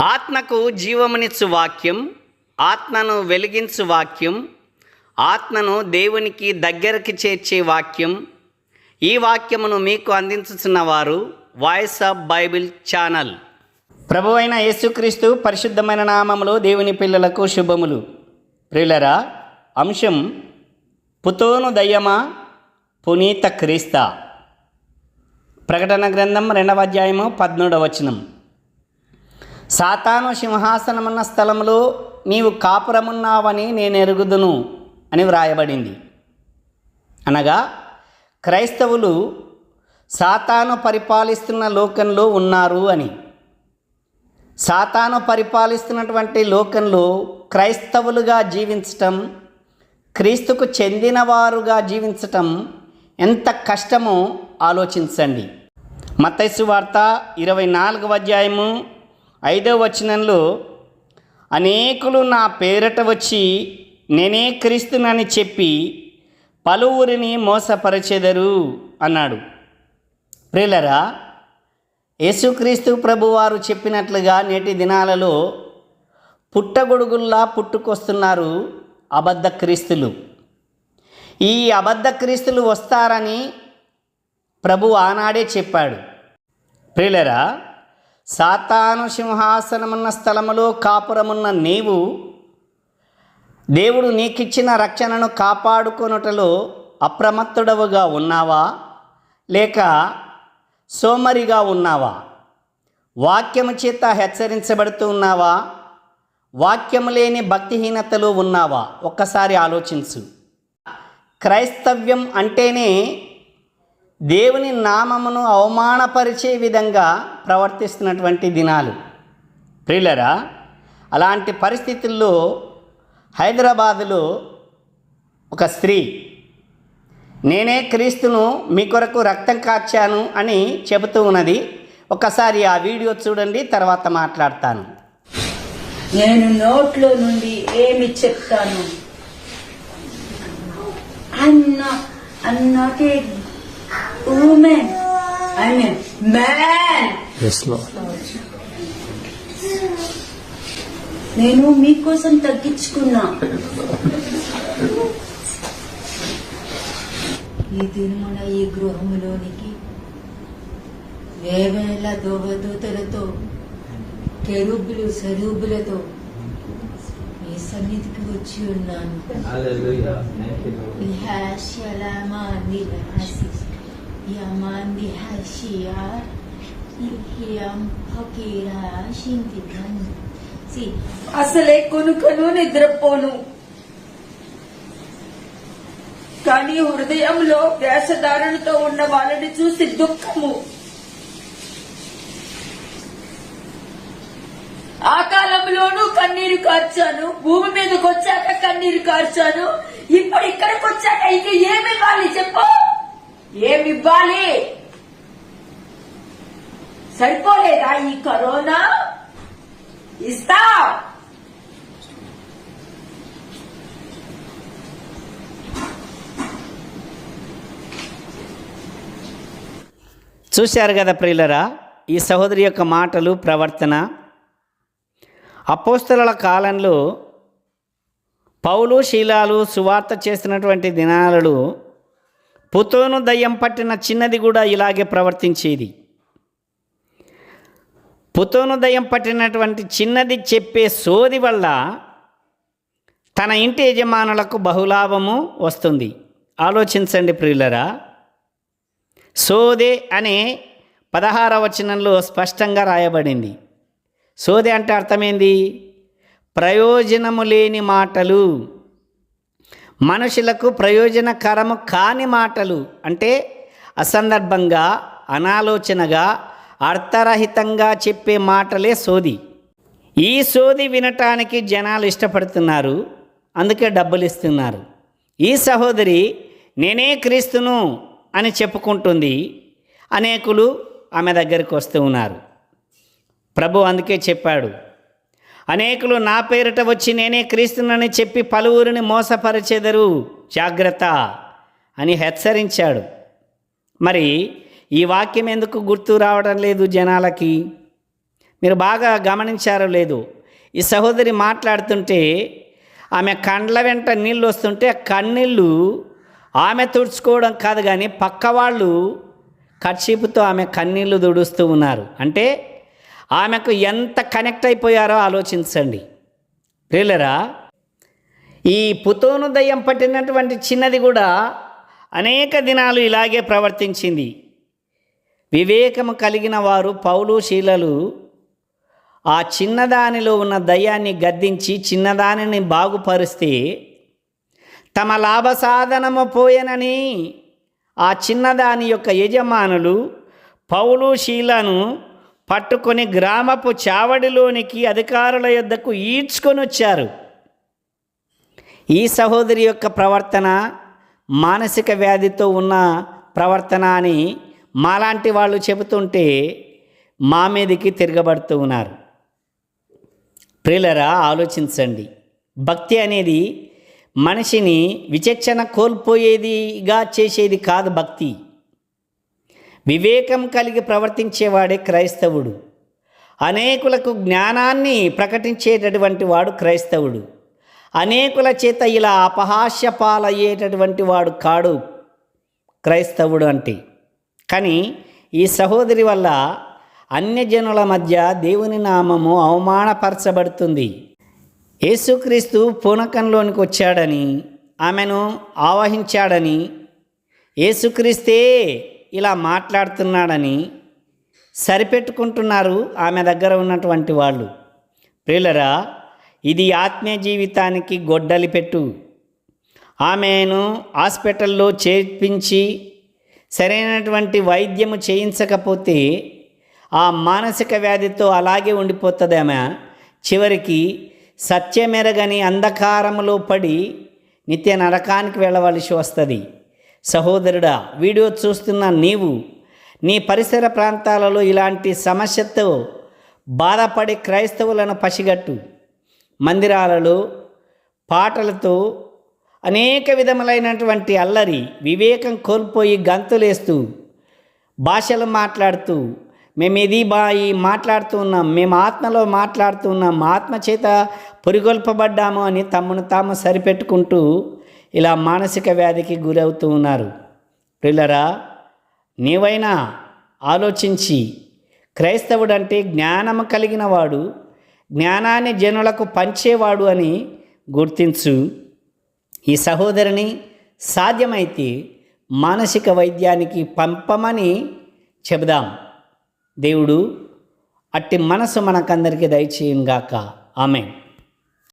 ఆత్మకు జీవమునిచ్చు వాక్యం ఆత్మను వెలిగించు వాక్యం ఆత్మను దేవునికి దగ్గరికి చేర్చే వాక్యం. ఈ వాక్యమును మీకు అందించుతున్న వారు వాయిస్ ఆఫ్ బైబిల్ ఛానల్. ప్రభు అయిన యేసుక్రీస్తు పరిశుద్ధమైన నామములో దేవుని పిల్లలకు శుభములు. ప్రియులరా అంశం పుతోను దయ్యమా పునీత క్రీస్త. ప్రకటన గ్రంథం రెండవ అధ్యాయము పద్మూడవ వచనం. సాతాను సింహాసనమున్న స్థలంలో నీవు కాపురమున్నావని నేను ఎరుగుదును అని వ్రాయబడింది. అనగా క్రైస్తవులు సాతాను పరిపాలిస్తున్న లోకంలో ఉన్నారు అని. సాతాను పరిపాలిస్తున్నటువంటి లోకంలో క్రైస్తవులుగా జీవించటం క్రీస్తుకు చెందినవారుగా జీవించటం ఎంత కష్టమో ఆలోచించండి. మత్తైసు వార్త ఇరవై నాలుగవ అధ్యాయము ఐదవ వచనంలో అనేకులు నా పేరట వచ్చి నేనే క్రీస్తునని చెప్పి పలువురిని మోసపరచెదరు అన్నాడు. ప్రిలరా యేసుక్రీస్తు ప్రభువారు చెప్పినట్లుగా నేటి దినాలలో పుట్టగొడుగుల్లా పుట్టుకొస్తున్నారు అబద్ధ క్రీస్తులు. ఈ అబద్ధ క్రీస్తులు వస్తారని ప్రభు ఆనాడే చెప్పాడు. ప్రిలరా సాతాను సింహాసనమున్న స్థలములో కాపురమున్న నీవు దేవుడు నీకిచ్చిన రక్షణను కాపాడుకొనుటలో అప్రమత్తుడవుగా ఉన్నావా? లేక సోమరిగా ఉన్నావా? వాక్యము చేత హెచ్చరించబడుతూ ఉన్నావా? వాక్యము లేని భక్తిహీనతలో ఉన్నావా? ఒక్కసారి ఆలోచించు. క్రైస్తవ్యం అంటేనే దేవుని నామమును అవమానపరిచే విధంగా ప్రవర్తిస్తున్నటువంటి దినాలు. ప్రియులరా అలాంటి పరిస్థితుల్లో హైదరాబాదులో ఒక స్త్రీ నేనే క్రీస్తును మీ కొరకు రక్తం కార్చాను అని చెబుతూ ఉన్నది. ఒకసారి ఆ వీడియో చూడండి తర్వాత మాట్లాడతాను. నేను నోట్లో నుండి ఏమి చెప్తాను? అన్న అన్నకే woman. I'm a man. Yes, Lord. నేను మీకోసం తగ్గించుకున్నా ఈ దినమున ఈ గృహములోనికి వేవేల దోవదూతలతో కెరూబులు సరూబులతో మీ సన్నిధికి వచ్చి ఉన్నాను Yaman dihasyiah నిత్యం అసలే కొనుకను నిద్రపోను. కానీ హృదయంలో వేషధారణతో ఉన్న వాళ్ళని చూసి దుఃఖము. ఆ కాలంలోనూ కన్నీరు కార్చాను భూమి మీదకి వచ్చాక కన్నీరు కార్చాను ఇప్పుడు ఇక్కడికి వచ్చాక ఇక ఏమి కావాలి చెప్పు? ఏమి ఇవ్వాలి సరిపోలేదా ఈ కరోనా? ఇస్తా! చూశారు కదా ప్రియులరా ఈ సహోదరి యొక్క మాటలు ప్రవర్తన. అపోస్తల కాలంలో పౌలు శీలాలు సువార్త చేసినటువంటి దినాలలో పుతోను దయ్యం పట్టిన చిన్నది కూడా ఇలాగే ప్రవర్తించేది. పుతోను దయ్యం పట్టినటువంటి చిన్నది చెప్పే సోది వల్ల తన ఇంటి యజమానులకు బహులాభము వస్తుంది. ఆలోచించండి ప్రియులరా. సోదే అనే పదహార వచనంలో స్పష్టంగా రాయబడింది. సోదే అంటే అర్థమైంది? ప్రయోజనము లేని మాటలు. మనుషులకు ప్రయోజనకరము కాని మాటలు అంటే అసందర్భంగా అనాలోచనగా అర్థరహితంగా చెప్పే మాటలే సోది. ఈ సోది వినటానికి జనాలు ఇష్టపడుతున్నారు అందుకే డబ్బులు ఇస్తున్నారు. ఈ సహోదరి నేనే క్రీస్తును అని చెప్పుకుంటుంది అనేకులు ఆమె దగ్గరికి వస్తూ ఉన్నారు. ప్రభు అందుకే చెప్పాడు అనేకులు నా పేరిట వచ్చి నేనే క్రీస్తునని చెప్పి పలువురిని మోసపరచెదరు. జాగ్రత్త అని హెచ్చరించాడు. మరి ఈ వాక్యం ఎందుకు గుర్తు రావడం లేదు జనాలకి? మీరు బాగా గమనించారో లేదు? ఈ సహోదరి మాట్లాడుతుంటే ఆమె కండ్ల వెంట నీళ్ళు వస్తుంటే కన్నీళ్ళు ఆమె తుడుచుకోవడం కాదు కానీ పక్క వాళ్ళు కర్చీపుతో ఆమె కన్నీళ్ళు తుడుస్తూ ఉన్నారు. అంటే ఆమెకు ఎంత కనెక్ట్ అయిపోయారో ఆలోచించండి. ప్రియులరా ఈ పుతోను దయ్యం పట్టినటువంటి చిన్నది కూడా అనేక దినాలు ఇలాగే ప్రవర్తించింది. వివేకము కలిగిన వారు పౌలు శీలలు ఆ చిన్నదానిలో ఉన్న దయ్యాన్ని గద్దించి చిన్నదానిని బాగుపరిస్తే తమ లాభ సాధనము పోయనని ఆ చిన్నదాని యొక్క యజమానులు పౌలు శీలను పట్టుకొని గ్రామపు చావడిలోనికి అధికారుల యొద్దకు ఈడ్చుకొని వచ్చారు. ఈ సహోదరి యొక్క ప్రవర్తన మానసిక వ్యాధితో ఉన్న ప్రవర్తన అని మాలాంటి వాళ్ళు చెబుతుంటే మా మీదకి తిరగబడుతూ ఉన్నారు. ప్రియులరా ఆలోచించండి. భక్తి అనేది మనిషిని విచక్షణ కోల్పోయేదిగా చేసేది కాదు భక్తి. వివేకం కలిగి ప్రవర్తించేవాడే క్రైస్తవుడు. అనేకులకు జ్ఞానాన్ని ప్రకటించేటటువంటి వాడు క్రైస్తవుడు. అనేకుల చేత ఇలా అపహాస్య పాలయ్యేటటువంటి వాడు కాడు క్రైస్తవుడు అంటే. కానీ ఈ సహోదరి వల్ల అన్యజనుల మధ్య దేవుని నామము అవమానపరచబడుతుంది. యేసుక్రీస్తు పూనకంలోనికి వచ్చాడని ఆమెను ఆవహించాడని యేసుక్రీస్తే ఇలా మాట్లాడుతున్నాడని సరిపెట్టుకుంటున్నారు ఆమె దగ్గర ఉన్నటువంటి వాళ్ళు. ప్రియులరా ఇది ఆత్మీయ జీవితానికి గొడ్డలి పెట్టు. ఆమెను హాస్పిటల్లో చేర్పించి సరైనటువంటి వైద్యము చేయించకపోతే ఆ మానసిక వ్యాధితో అలాగే ఉండిపోతుంది ఆమె. చివరికి సత్యమెరగని అంధకారములో పడి నిత్య నరకానికి వెళ్ళవలసి వస్తుంది. సహోదరుడా వీడియో చూస్తున్న నీవు నీ పరిసర ప్రాంతాలలో ఇలాంటి సమస్యతో బాధపడే క్రైస్తవులను పసిగట్టు. మందిరాలలో పాటలతో అనేక విధములైనటువంటి అల్లరి వివేకం కోల్పోయి గంతులేస్తూ భాషలు మాట్లాడుతూ మేము ఇది బాయి మాట్లాడుతూ ఉన్నాం మేము ఆత్మలో మాట్లాడుతూ ఉన్నాం ఆత్మ చేత పొరిగొల్పబడ్డాము అని తమను తాము సరిపెట్టుకుంటూ ఇలా మానసిక వ్యాధికి గురవుతూ ఉన్నారు. పిల్లరా నీవైనా ఆలోచించి క్రైస్తవుడు అంటే జ్ఞానము కలిగిన వాడు జ్ఞానాన్ని జనులకు పంచేవాడు అని గుర్తించు. ఈ సహోదరిని సాధ్యమైతే మానసిక వైద్యానికి పంపమని చెబుదాం. దేవుడు అట్టి మనసు మనకందరికీ దయచేయంగాక ఆమె